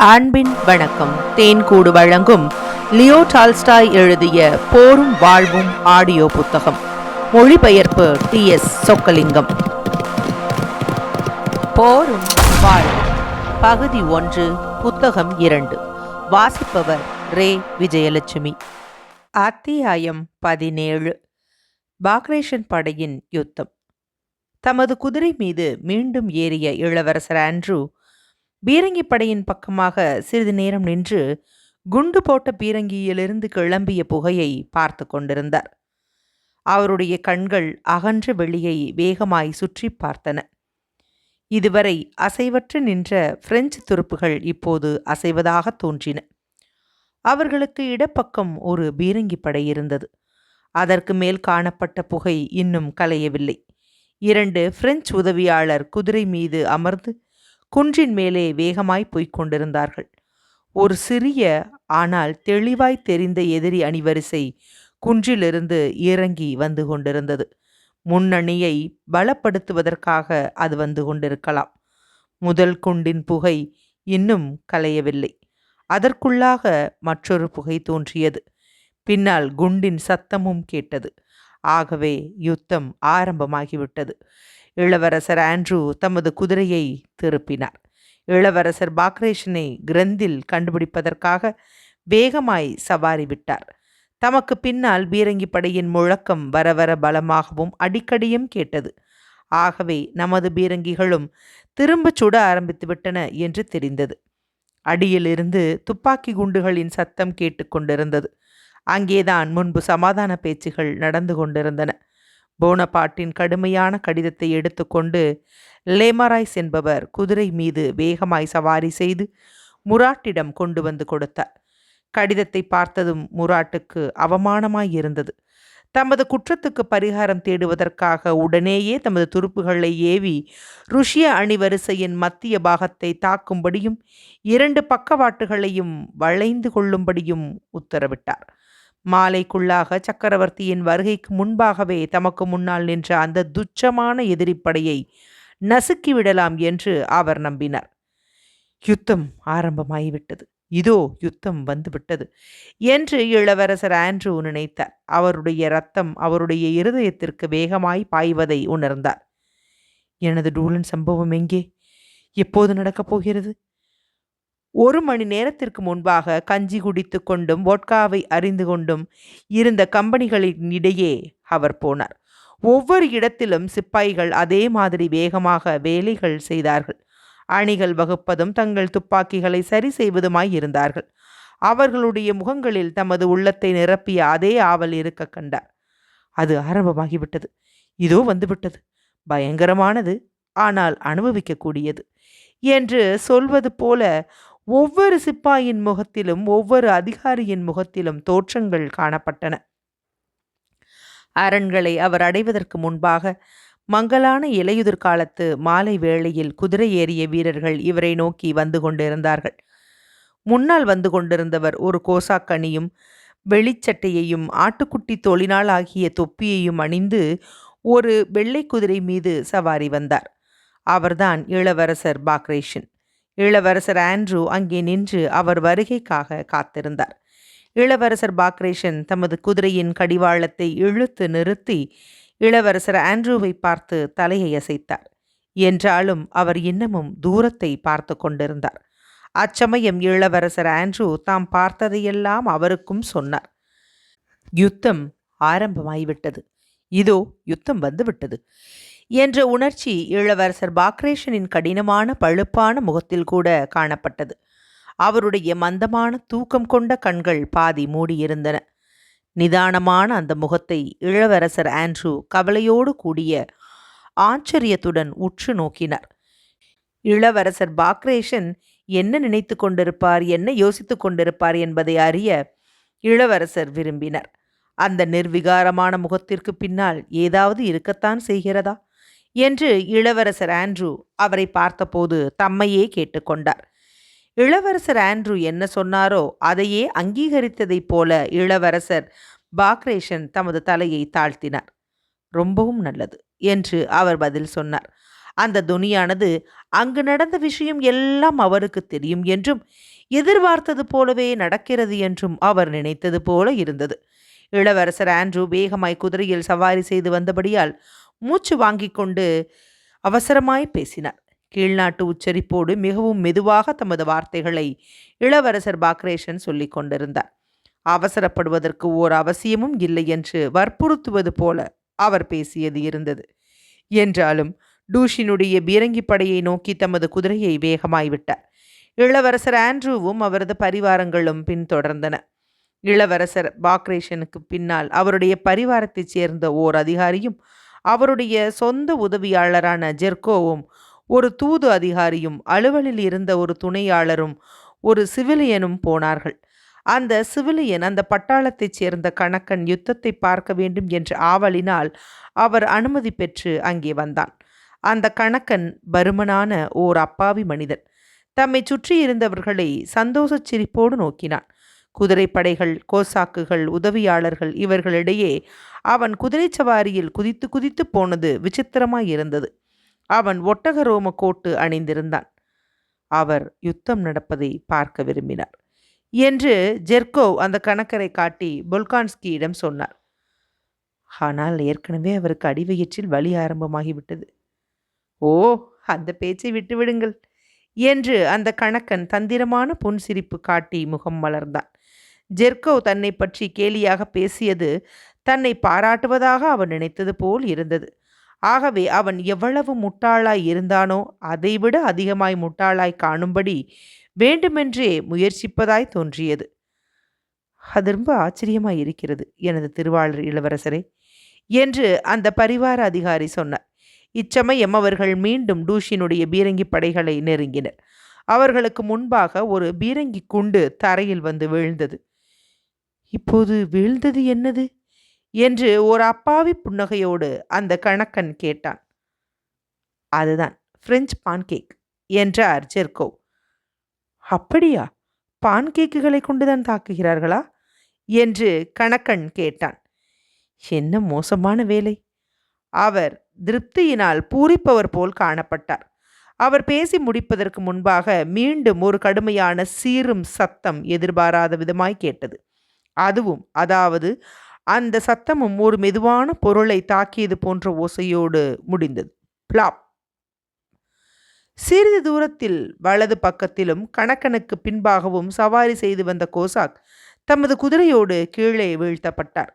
அன்பின் வணக்கம். தேன்கூடு வழங்கும் லியோ டால்ஸ்டாய் எழுதிய போரும் வாழ்வும் ஆடியோ புத்தகம். மொழிபெயர்ப்பு டி எஸ் சொக்கலிங்கம். போரும் வாழ்வும். பகுதி ஒன்று புத்தகம் இரண்டு. வாசிப்பவர் ரே. விஜயலட்சுமி. அத்தியாயம் பதினேழு. பாக்ரேஷன் படையின் யுத்தம். தமது குதிரை மீது மீண்டும் ஏறிய இளவரசர் ஆண்ட்ரூ பீரங்கி படையின் பக்கமாக சிறிது நேரம் நின்று குண்டு போட்ட பீரங்கியிலிருந்து கிளம்பிய புகையை பார்த்து கொண்டிருந்தார். அவருடைய கண்கள் அகன்ற வெளியை வேகமாய் சுற்றி பார்த்தன. இதுவரை அசைவற்று நின்ற பிரெஞ்சு துருப்புகள் இப்போது அசைவதாக தோன்றின. அவர்களுக்கு இடப்பக்கம் ஒரு பீரங்கி படை இருந்தது. அதற்கு மேல் காணப்பட்ட புகை இன்னும் கலையவில்லை. இரண்டு பிரெஞ்சு உதவியாளர் குதிரை மீது அமர்ந்து குன்றின் மேலே வேகமாய் போய்க் கொண்டிருந்தார்கள் ஒரு சிறிய ஆனால் தெளிவாய் தெரிந்த எதிரி அணிவரிசை குன்றிலிருந்து இறங்கி வந்து கொண்டிருந்தது. முன்னணியை பலப்படுத்துவதற்காக அது வந்து கொண்டிருக்கலாம். முதல் குண்டின் புகை இன்னும் கலையவில்லை. அதற்குள்ளாக மற்றொரு புகை தோன்றியது. பின்னால் குண்டின் சத்தமும் கேட்டது. ஆகவே யுத்தம் ஆரம்பமாகிவிட்டது. இளவரசர் ஆண்ட்ரூ தமது குதிரையை திருப்பினார். இளவரசர் பாக்ரேஷனை கிரந்தில் கண்டுபிடிப்பதற்காக வேகமாய் சவாரி விட்டார். தமக்கு பின்னால் பீரங்கி படையின் முழக்கம் வர வர பலமாகவும் அடிக்கடியும் கேட்டது. ஆகவே நமது பீரங்கிகளும் திரும்பச் சுட ஆரம்பித்துவிட்டன என்று தெரிந்தது. அடியிலிருந்து துப்பாக்கி குண்டுகளின் சத்தம் கேட்டுக்கொண்டிருந்தது அங்கேதான் முன்பு சமாதான பேச்சுகள் நடந்து கொண்டிருந்தன. போனபாட்டின் கடுமையான கடிதத்தை எடுத்துக்கொண்டு லேமராய்ஸ் என்பவர் குதிரை மீது வேகமாய் சவாரி செய்து முராட்டிடம் கொண்டு வந்து கொடுத்தார். கடிதத்தை பார்த்ததும் முராட்டுக்கு அவமானமாய் இருந்தது. தமது குற்றத்துக்கு பரிகாரம் தேடுவதற்காக உடனேயே தமது துருப்புகளை ஏவி ருஷ்ய அணிவரிசையின் மத்திய பாகத்தை தாக்கும்படியும் இரண்டு பக்கவாட்டுகளையும் வளைந்து கொள்ளும்படியும் உத்தரவிட்டார். மாலைக்குள்ளாக சக்கரவர்த்தியின் வருகைக்கு முன்பாகவே தமக்கு முன்னால் நின்ற அந்த துச்சமான எதிரிப்படையை நசுக்கிவிடலாம் என்று அவர் நம்பினார். யுத்தம் ஆரம்பமாகிவிட்டது. இதோ யுத்தம் வந்துவிட்டது என்று இளவரசர் ஆண்ட்ரூ நினைத்தார். அவருடைய ரத்தம் அவருடைய இருதயத்திற்கு வேகமாய் பாய்வதை உணர்ந்தார். எனது டூலன் சம்பவம் எங்கே? எப்போது நடக்கப் போகிறது? ஒரு மணி நேரத்திற்கு முன்பாக கஞ்சி குடித்து கொண்டும் வோட்காவை அறிந்து கொண்டும் இருந்த கம்பெனிகளின் இடையே அவர் போனார். ஒவ்வொரு இடத்திலும் சிப்பாய்கள் அதே மாதிரி வேகமாக வேலைகள் செய்தார்கள். அணிகள் வகுப்பதும் தங்கள் துப்பாக்கிகளை சரி செய்வதுமாய் இருந்தார்கள். அவர்களுடைய முகங்களில் தமது உள்ளத்தை நிரப்பிய அதே ஆவல் இருக்க கண்டார். அது ஆரம்பமாகிவிட்டது. இதோ வந்துவிட்டது. பயங்கரமானது. ஆனால் அனுபவிக்கக்கூடியது. என்று சொல்வது போல ஒவ்வொரு சிப்பாயின் முகத்திலும் ஒவ்வொரு அதிகாரியின் முகத்திலும் தோற்றங்கள் காணப்பட்டன. அரண்களை அவர் அடைவதற்கு முன்பாக மங்கலான இலையுதிர் காலத்து மாலை வேளையில் குதிரை ஏறிய வீரர்கள் இவரை நோக்கி வந்து கொண்டிருந்தார்கள். முன்னால் வந்து கொண்டிருந்தவர் ஒரு கோசாக்கணியும் வெளிச்சட்டையையும் ஆட்டுக்குட்டி தொழினால் ஆகிய தொப்பியையும் அணிந்து ஒரு வெள்ளை குதிரை மீது சவாரி வந்தார். அவர்தான் இளவரசர் பாக்ரேஷன். இளவரசர் ஆண்ட்ரூ அங்கே நின்று அவர் வருகைக்காக காத்திருந்தார். இளவரசர் பாக்ரேஷன் தமது குதிரையின் கடிவாளத்தை இழுத்து நிறுத்தி இளவரசர் ஆண்ட்ரூவை பார்த்து தலையை அசைத்தார். என்றாலும் அவர் இன்னமும் தூரத்தை பார்த்து கொண்டிருந்தார். அச்சமயம் இளவரசர் ஆண்ட்ரூ தாம் பார்த்ததையெல்லாம் அவருக்கும் சொன்னார். யுத்தம் ஆரம்பமாகிவிட்டது இதோ யுத்தம் வந்துவிட்டது. என்ற உணர்ச்சி இளவரசர் பாக்ரேஷனின் கடினமான பழுப்பான முகத்தில் கூட காணப்பட்டது. அவருடைய மந்தமான தூக்கம் கொண்ட கண்கள் பாதி மூடியிருந்தன. நிதானமான அந்த முகத்தை இளவரசர் ஆண்ட்ரூ கவலையோடு கூடிய ஆச்சரியத்துடன் உற்று நோக்கினார். இளவரசர் பாக்ரேஷன் என்ன நினைத்து கொண்டிருப்பார் என்ன யோசித்து கொண்டிருப்பார் என்பதை அறிய இளவரசர் விரும்பினர். அந்த நிர்விகாரமான முகத்திற்கு பின்னால் ஏதாவது இருக்கத்தான் செய்கிறதா? என்று இளவரசர் ஆண்ட்ரூ அவரை பார்த்தபோது தம்மையே கேட்டுக்கொண்டார். இளவரசர் ஆண்ட்ரூ என்ன சொன்னாரோ அதையே அங்கீகரித்ததைப் போல இளவரசர் பாக்ரேஷன் தமது தலையை தாழ்த்தினார். ரொம்பவும் நல்லது என்று அவர் பதில் சொன்னார். அந்த துணியானது அங்கு நடந்த விஷயம் எல்லாம் அவருக்கு தெரியும் என்றும் எதிர்பார்த்தது போலவே நடக்கிறது என்றும் அவர் நினைத்தது போல இருந்தது. இளவரசர் ஆண்ட்ரூ வேகமாய் குதிரையில் சவாரி செய்து வந்தபடியால் மூச்சு வாங்கிக் கொண்டு அவசரமாய் பேசினார். கீழ்நாட்டு உச்சரிப்போடு மிகவும் மெதுவாக தமது வார்த்தைகளை இளவரசர் பாக்ரேஷன் சொல்லிக் கொண்டிருந்தார். அவசரப்படுவதற்கு ஓர் அவசியமும் இல்லை என்று வற்புறுத்துவது போல அவர் பேசியது இருந்தது. என்றாலும் டூஷினுடைய பீரங்கி படையை நோக்கி தமது குதிரையை வேகமாய் விட்டார். இளவரசர் ஆண்ட்ரூவும் அவரது பரிவாரங்களும் பின்தொடர்ந்தன. இளவரசர் பாக்ரேஷனுக்கு பின்னால் அவருடைய பரிவாரத்தைச் சேர்ந்த ஓர் அதிகாரியும் அவருடைய சொந்த உதவியாளரான ஜெர்கோவும் ஒரு தூது அதிகாரியும் அலுவலில் இருந்த ஒரு துணையாளரும் ஒரு சிவிலியனும் போனார்கள். அந்த சிவிலியன் அந்த பட்டாளத்தைச் சேர்ந்த கணக்கன் யுத்தத்தை பார்க்க வேண்டும் என்ற ஆவலினால் அவர் அனுமதி பெற்று அங்கே வந்தான். அந்த கணக்கன் பருமனான ஓர் அப்பாவி மனிதன். தம்மை சுற்றி இருந்தவர்களை சந்தோஷச் சிரிப்போடு நோக்கினான். குதிரைப்படைகள் கோசாக்குகள் உதவியாளர்கள் இவர்களிடையே அவன் குதிரை சவாரியில் குதித்து குதித்து போனது விசித்திரமாய் இருந்தது. அவன் ஒட்டக ரோம கோட்டு அணிந்திருந்தான். அவர் யுத்தம் நடப்பதை பார்க்க விரும்பினார் என்று ஜெர்கோவ் அந்த கணக்கரை காட்டி பொல்கான்ஸ்கியிடம் சொன்னார். ஆனால் ஏற்கனவே அவருக்கு அடிவயிற்றில் வலி ஆரம்பமாகிவிட்டது. ஓ அந்த பேச்சை விட்டுவிடுங்கள் என்று அந்த கணக்கன் தந்திரமான புன்சிரிப்பு காட்டி முகம் மலர்ந்தான். ஜெர்கோவ் தன்னை பற்றி கேலியாக பேசியது தன்னை பாராட்டுவதாக அவன் நினைத்தது போல் இருந்தது. ஆகவே அவன் எவ்வளவு முட்டாளாய் இருந்தானோ அதைவிட அதிகமாய் முட்டாளாய் காணும்படி வேண்டுமென்றே முயற்சிப்பதாய் தோன்றியது. அது ரொம்ப ஆச்சரியமாய் இருக்கிறது எனது திருவாளர் இளவரசரே என்று அந்த பரிவார அதிகாரி சொன்னார். இச்சமயம் அவர்கள் மீண்டும் டூஷினுடைய பீரங்கி படைகளை நெருங்கினர். அவர்களுக்கு முன்பாக ஒரு பீரங்கி குண்டு தரையில் வந்து வீழ்ந்தது. இப்போது வீழ்ந்தது என்னது? என்று ஒரு அப்பாவி புன்னகையோடு அந்த கணக்கன் கேட்டான். அதுதான் பிரெஞ்சு பான்கேக் என்றார் ஜெர்கோவ் அப்படியா? பான்கேக்குகளை கொண்டுதான் தாக்குகிறார்களா? என்று கணக்கன் கேட்டான். என்ன மோசமான வேலை? அவர் திருப்தியினால் பூரிப்பவர் போல் காணப்பட்டார். அவர் பேசி முடிப்பதற்கு முன்பாக மீண்டும் ஒரு கடுமையான சீரும் சத்தம் எதிர்பாராத விதமாய் கேட்டது. அதுவும் அதாவது அந்த சத்தமும் ஒரு மெதுவான பொருளை தாக்கியது போன்ற ஓசையோடு முடிந்தது. பிளாப். சிறிது தூரத்தில் வலது பக்கத்திலும் கணக்கனுக்கு பின்பாகவும் சவாரி செய்து வந்த கோசாக் தமது குதிரையோடு கீழே வீழ்த்தப்பட்டார்.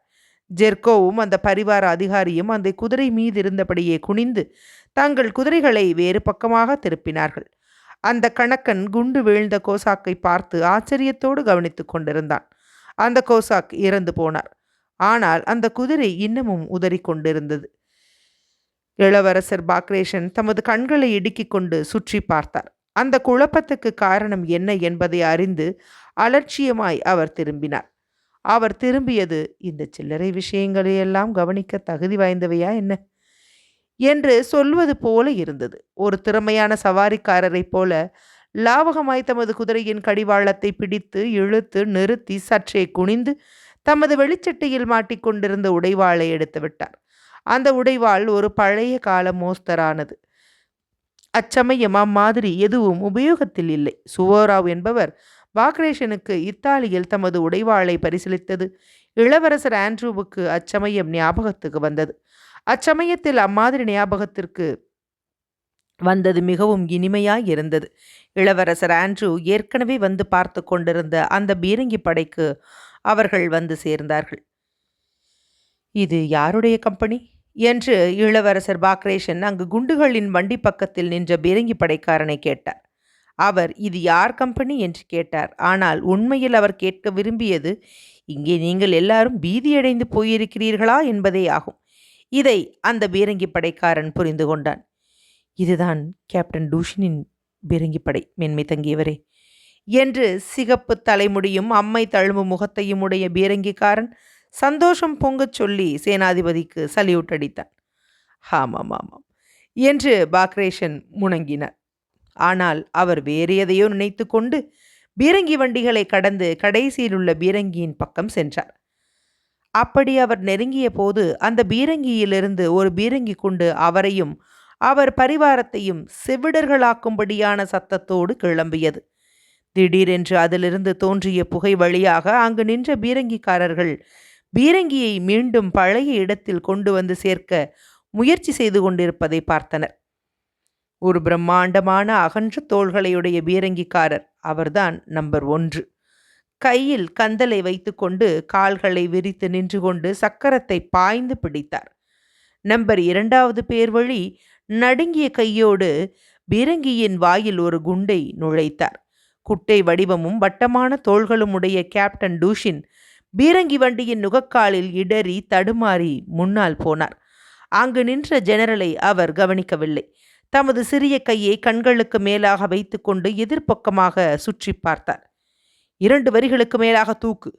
ஜெர்கோவும் அந்த பரிவார அதிகாரியும் அந்த குதிரை மீது இருந்தபடியே குனிந்து தங்கள் குதிரைகளை வேறு பக்கமாக திருப்பினார்கள். அந்த கணக்கன் குண்டு வீழ்ந்த கோசாக்கை பார்த்து ஆச்சரியத்தோடு கவனித்துக் கொண்டிருந்தான். அந்த கோசாக் இறந்து போனார். ஆனால் அந்த குதிரை இன்னமும் உதறி கொண்டிருந்தது இளவரசர் பாக்ரேஷன் தமது கண்களை இடுக்கிக் கொண்டு சுற்றி பார்த்தார். அந்த குழப்பத்துக்கு காரணம் என்ன என்பதை அறிந்து அலட்சியமாய் அவர் திரும்பினார். அவர் திரும்பியது இந்த சில்லறை விஷயங்களையெல்லாம் கவனிக்க தகுதி வாய்ந்தவையா என்ன என்று சொல்வது போல இருந்தது. ஒரு திறமையான சவாரிக்காரரைப் போல லாவகமாய் தமது குதிரையின் கடிவாளத்தை பிடித்து இழுத்து நிறுத்தி சற்றே குனிந்து தமது வெளிச்சட்டையில் மாட்டிக்கொண்டிருந்த உடைவாளை எடுத்து விட்டார். அந்த உடைவாள் ஒரு பழைய கால மோஸ்தரானது. அச்சமயம் அம்மாதிரி எதுவும் உபயோகத்தில் இல்லை. சுவோராவ் என்பவர் பாக்ரேஷனுக்கு இத்தாலியில் தமது உடைவாளை பரிசீலித்தது. இளவரசர் ஆண்ட்ரூவுக்கு அச்சமயம் ஞாபகத்துக்கு வந்தது. அச்சமயத்தில் அம்மாதிரி ஞாபகத்திற்கு வந்தது மிகவும் இனிமையாய் இருந்தது இளவரசர் ஆண்ட்ரூ ஏற்கனவே வந்து பார்த்து கொண்டிருந்த அந்த பீரங்கி படைக்கு அவர்கள் வந்து சேர்ந்தார்கள். இது யாருடைய கம்பெனி? என்று இளவரசர் பாக்ரேஷன் அங்கு குண்டுகளின் வண்டி பக்கத்தில் நின்ற பீரங்கி படைக்காரனை கேட்டார். அவர் இது யார் கம்பெனி? என்று கேட்டார். ஆனால் உண்மையில் அவர் கேட்க விரும்பியது இங்கே நீங்கள் எல்லாரும் பீதியடைந்து போயிருக்கிறீர்களா என்பதே ஆகும். இதை அந்த பீரங்கி படைக்காரன் புரிந்து கொண்டான். இதுதான் கேப்டன் டூஷினின் பீரங்கி படை மென்மை தங்கியவரே. என்று சிகப்பு தலைமுடியும் அம்மை தழும்பு முகத்தையும் உடைய பீரங்கிக்காரன் சந்தோஷம் பொங்கச் சொல்லி சேனாதிபதிக்கு சல்யூட் அடித்தான். ஆமாம் ஆமாம் என்று பாக்ரேஷன் முணங்கினார். ஆனால் அவர் வேறு எதையோ நினைத்து கொண்டு பீரங்கி வண்டிகளை கடந்து கடைசியில் உள்ள பீரங்கியின் பக்கம் சென்றார். அப்படி அவர் நெருங்கிய போது அந்த பீரங்கியிலிருந்து ஒரு பீரங்கி கொண்டு அவரையும் அவர் பரிவாரத்தையும் செவிடர்களாக்கும்படியான சத்தத்தோடு கிளம்பியது. திடீரென்று அதிலிருந்து தோன்றிய புகை வழியாக அங்கு நின்ற பீரங்கிக்காரர்கள் பீரங்கியை மீண்டும் பழைய இடத்தில் கொண்டு வந்து சேர்க்க முயற்சி செய்து கொண்டிருப்பதை பார்த்தனர். ஒரு பிரம்மாண்டமான அகன்ற தோள்களையுடைய பீரங்கிக்காரர் அவர்தான் நம்பர் ஒன்று. கையில் கந்தலை வைத்துக்கொண்டு கால்களை விரித்து நின்று கொண்டு சக்கரத்தை பாய்ந்து பிடித்தார். நம்பர் இரண்டாவது பேர் வழி நடுங்கிய கையோடு பீரங்கியின் வாயில் ஒரு குண்டை நுழைத்தார். குட்டை வடிவமும் வட்டமான தோள்களும் உடைய கேப்டன் டூஷின் பீரங்கி வண்டியின் நுகக்காலில் இடறி தடுமாறி முன்னால் போனார். அங்கு நின்ற ஜெனரலை அவர் கவனிக்கவில்லை. தமது சிறிய கையை கண்களுக்கு மேலாக வைத்துக்கொண்டு எதிர்ப்பக்கமாக சுற்றி பார்த்தார். இரண்டு வரிகளுக்கு மேலாக தூக்கு.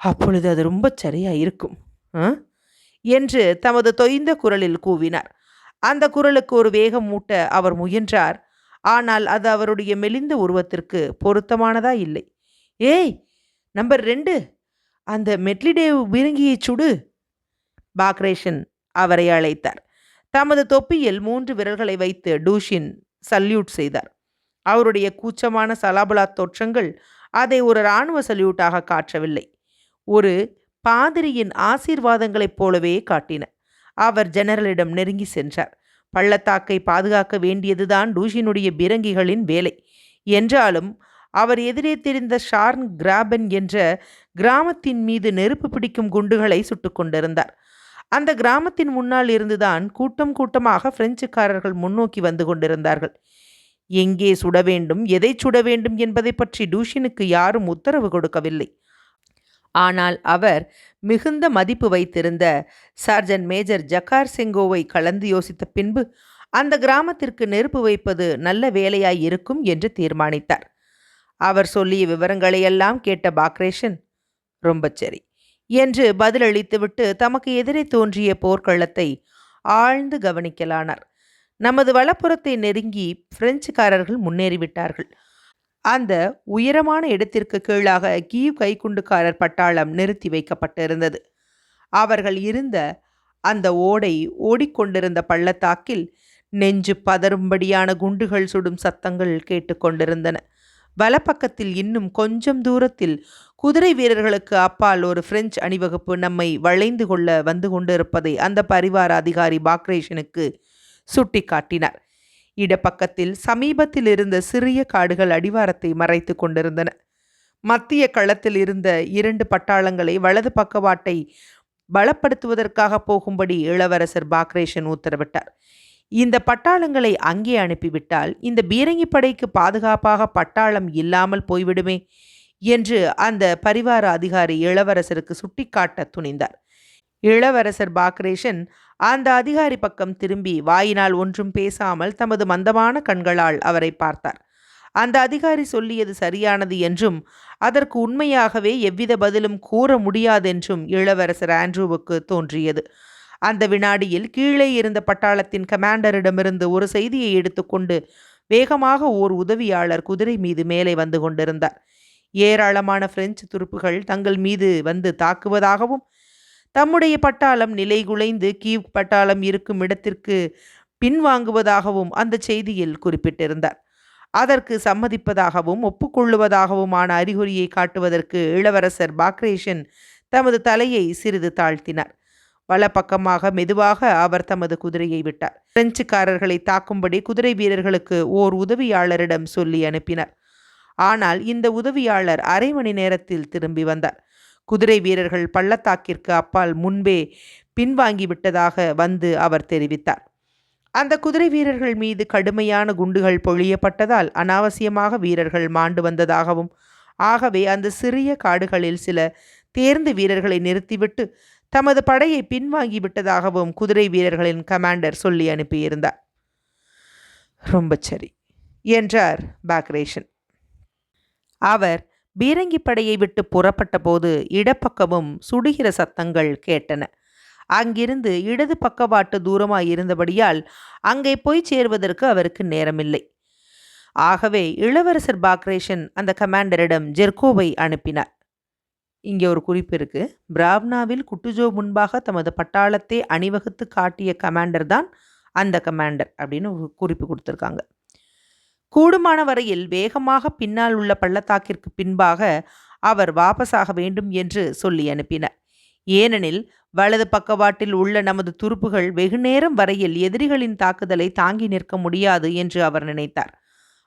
அப்பொழுது அது ரொம்ப சரியா இருக்கும் என்று தமது தொய்ந்த குரலில் கூவினார். அந்த குரலுக்கு ஒரு வேகம் மூட்ட அவர் முயன்றார். ஆனால் அது அவருடைய மெலிந்த உருவத்திற்கு பொருத்தமானதா இல்லை. ஏய் நம்பர் ரெண்டு அந்த மெட்லிடேவ் பீரங்கியை சுடு. பாக்ரேஷன் அவரை அழைத்தார். தமது தொப்பியில் மூன்று விரல்களை வைத்து டூஷின் சல்யூட் செய்தார். அவருடைய கூச்சமான சலாபலா தோற்றங்கள் அதை ஒரு இராணுவ சல்யூட்டாக காட்டவில்லை. ஒரு பாதிரியின் ஆசீர்வாதங்களைப் போலவே காட்டின. அவர் ஜெனரலிடம் நெருங்கி சென்றார். பள்ளத்தாக்கை பாதுகாக்க வேண்டியதுதான் டூஷினுடைய பீரங்கிகளின் வேலை. என்றாலும் அவர் எதிரே தெரிந்த ஷார்ன் கிராபன் என்ற கிராமத்தின் மீது நெருப்பு பிடிக்கும் குண்டுகளை சுட்டுக்கொண்டிருந்தார் அந்த கிராமத்தின் முன்னால் இருந்துதான் கூட்டம் கூட்டமாக பிரெஞ்சுக்காரர்கள் முன்னோக்கி வந்து கொண்டிருந்தார்கள். எங்கே சுட வேண்டும் எதை சுட வேண்டும் என்பதை பற்றி டூஷினுக்கு யாரும் உத்தரவு கொடுக்கவில்லை. ஆனால் அவர் மிகுந்த மதிப்பு வைத்திருந்த சார்ஜன் மேஜர் ஜக்கார் செங்கோவை கலந்து யோசித்த பின்பு அந்த கிராமத்திற்கு நெருப்பு வைப்பது நல்ல வேலையாய் இருக்கும் என்று தீர்மானித்தார். அவர் சொல்லிய விவரங்களையெல்லாம் கேட்ட பாக்ரேஷன் ரொம்ப சரி என்று பதிலளித்துவிட்டு தமக்கு எதிரே தோன்றிய போர்க்களத்தை ஆழ்ந்து கவனிக்கலானார். நமது வலப்புறத்தை நெருங்கி பிரெஞ்சுக்காரர்கள் முன்னேறிவிட்டார்கள். அந்த உயரமான இடத்திற்கு கீழாக கீவ் கைக்குண்டுக்காரர் பட்டாளம் நிறுத்தி வைக்கப்பட்டிருந்தது. அவர்கள் இருந்த அந்த ஓடை ஓடிக்கொண்டிருந்த பள்ளத்தாக்கில் நெஞ்சு பதறும்படியான குண்டுகள் சுடும் சத்தங்கள் கேட்டுக்கொண்டிருந்தன. வலப்பக்கத்தில் இன்னும் கொஞ்சம் தூரத்தில் குதிரை வீரர்களுக்கு அப்பால் ஒரு பிரெஞ்சு அணிவகுப்பு நம்மை வளைந்து கொள்ள வந்து கொண்டிருப்பதை அந்த பரிவார அதிகாரி பாக்ரேஷனுக்கு சுட்டிக்காட்டினார். இடப்பக்கத்தில் சமீபத்தில் இருந்த சிறிய காடுகள் அடிவாரத்தை மறைத்து கொண்டிருந்தன. மத்திய களத்தில் இருந்த இரண்டு பட்டாளங்களை வலது பக்கவாட்டை பலப்படுத்துவதற்காக போகும்படி இளவரசர் பாக்ரேஷன் உத்தரவிட்டார். இந்த பட்டாளங்களை அங்கே அனுப்பிவிட்டால் இந்த பீரங்கி படைக்கு பாதுகாப்பாக பட்டாளம் இல்லாமல் போய்விடுமே என்று அந்த பரிவார அதிகாரி இளவரசருக்கு சுட்டிக்காட்ட துணிந்தார். இளவரசர் பாக்ரேஷன் அந்த அதிகாரி பக்கம் திரும்பி வாயினால் ஒன்றும் பேசாமல் தமது மந்தமான கண்களால் அவரை பார்த்தார். அந்த அதிகாரி சொல்லியது சரியானது என்றும் அதற்கு உண்மையாகவே எவ்வித பதிலும் கூற முடியாதென்றும் இளவரசர் ஆண்ட்ரூவுக்கு தோன்றியது. அந்த வினாடியில் கீழே இருந்த பட்டாளத்தின் கமாண்டரிடமிருந்து ஒரு செய்தியை எடுத்துக்கொண்டு வேகமாக ஓர் உதவியாளர் குதிரை மீது மேலே வந்து கொண்டிருந்தார். ஏராளமான பிரெஞ்சு துருப்புகள் தங்கள் மீது வந்து தாக்குவதாகவும் தம்முடைய பட்டாளம் நிலைகுலைந்து கீவ் பட்டாளம் இருக்கும் இடத்திற்கு பின்வாங்குவதாகவும் அந்த செய்தியில் குறிப்பிட்டிருந்தார். அதற்கு சம்மதிப்பதாகவும் ஒப்புக்கொள்ளுவதாகவுமான அறிகுறியை காட்டுவதற்கு இளவரசர் பாக்ரேஷன் தமது தலையை சிறிது தாழ்த்தினார். வலப்பக்கமாக மெதுவாக அவர் தமது குதிரையை விட்டார். பிரெஞ்சுக்காரர்களை தாக்கும்படி குதிரை வீரர்களுக்கு ஓர் உதவியாளரிடம் சொல்லி அனுப்பினார். ஆனால் இந்த உதவியாளர் அரை மணி நேரத்தில் திரும்பி வந்தார். குதிரை வீரர்கள் பள்ளத்தாக்கிற்கு அப்பால் முன்பே பின்வாங்கி விட்டதாக வந்து அவர் தெரிவித்தார். அந்த குதிரை வீரர்கள் மீது கடுமையான குண்டுகள் பொழியப்பட்டதால் அனாவசியமாக வீரர்கள் மாண்டு வந்ததாகவும் ஆகவே அந்த சிறிய காடுகளில் சில தேர்ந்து வீரர்களை நிறுத்திவிட்டு தமது படையை பின்வாங்கி விட்டதாகவும் குதிரை வீரர்களின் கமாண்டர் சொல்லி அனுப்பியிருந்தார். ரொம்ப சரி என்றார் பாக்ரேஷன். அவர் பீரங்கிப்படையை விட்டு புறப்பட்ட போது இடப்பக்கமும் சுடுகிற சத்தங்கள் கேட்டன. அங்கிருந்து இடது பக்கவாட்டு தூரமாய் இருந்தபடியால் அங்கே போய் சேருவதற்கு அவருக்கு நேரமில்லை. ஆகவே இளவரசர் பாக்ரேஷன் அந்த கமாண்டரிடம் ஜெர்கோவை அனுப்பினார். இங்கே ஒரு குறிப்பு இருக்கு. பிராவ்னாவில் குட்டுஜோ முன்பாக தமது பட்டாளத்தை அணிவகுத்து காட்டிய கமாண்டர் தான் அந்த கமாண்டர் அப்படின்னு ஒரு குறிப்பு கொடுத்துருக்காங்க. கூடுமான வரையில் வேகமாக பின்னால் உள்ள பள்ளத்தாக்கிற்கு பின்பாக அவர் வாபஸாக வேண்டும் என்று சொல்லி அனுப்பினார். ஏனெனில் வலது பக்கவாட்டில் உள்ள நமது துருப்புகள் வெகுநேரம் வரையில் எதிரிகளின் தாக்குதலை தாங்கி நிற்க முடியாது என்று அவர் நினைத்தார்.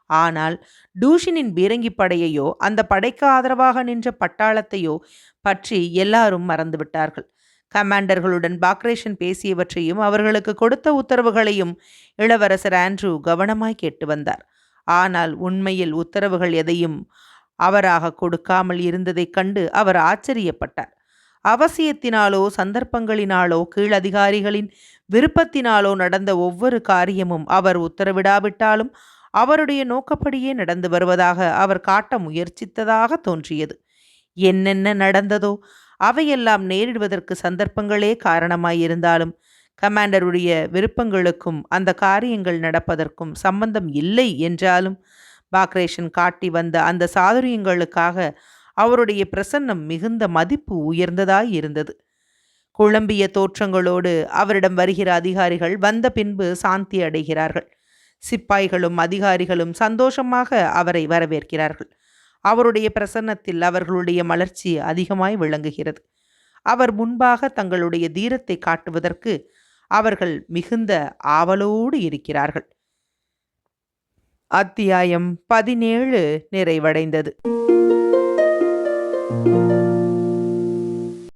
ஆனால் டூஷினின் பீரங்கி படையையோ அந்த படைக்கு ஆதரவாக நின்ற பட்டாளத்தையோ பற்றி எல்லாரும் மறந்துவிட்டார்கள். கமாண்டர்களுடன் பாக்ரேஷன் பேசியவற்றையும் அவர்களுக்கு கொடுத்த உத்தரவுகளையும் இளவரசர் ஆண்ட்ரூ கவனமாய் கேட்டு வந்தார். ஆனால் உண்மையில் உத்தரவுகள் எதையும் அவராக கொடுக்காமல் இருந்ததைக் கண்டு அவர் ஆச்சரியப்பட்டார். அவசியத்தினாலோ சந்தர்ப்பங்களினாலோ கீழதிகாரிகளின் விருப்பத்தினாலோ நடந்த ஒவ்வொரு காரியமும் அவர் உத்தரவிடாவிட்டாலும் அவருடைய நோக்கப்படியே நடந்து வருவதாக அவர் காட்ட முயற்சித்ததாக தோன்றியது. என்னென்ன நடந்ததோ அவையெல்லாம் நேரிடுவதற்கு சந்தர்ப்பங்களே காரணமாயிருந்தாலும் கமாண்டருடைய விருப்பங்களுக்கும் அந்த காரியங்கள் நடப்பதற்கும் சம்பந்தம் இல்லை என்றாலும் பாக்ரேஷன் காட்டி வந்த அந்த சாதுரியங்களுக்காக அவருடைய பிரசன்னம் மிகுந்த மதிப்பு உயர்ந்ததாய் இருந்தது. குழம்பிய தோற்றங்களோடு அவரிடம் வருகிற அதிகாரிகள் வந்த பின்பு சாந்தி அடைகிறார்கள். சிப்பாய்களும் அதிகாரிகளும் சந்தோஷமாக அவரை வரவேற்கிறார்கள். அவருடைய பிரசன்னத்தில் அவர்களுடைய மலர்ச்சி அதிகமாய் விளங்குகிறது. அவர் முன்பாக தங்களுடைய தீரத்தை காட்டுவதற்கு அவர்கள் மிகுந்த ஆவலோடு இருக்கிறார்கள். அத்தியாயம் பதினேழு நிறைவடைந்தது.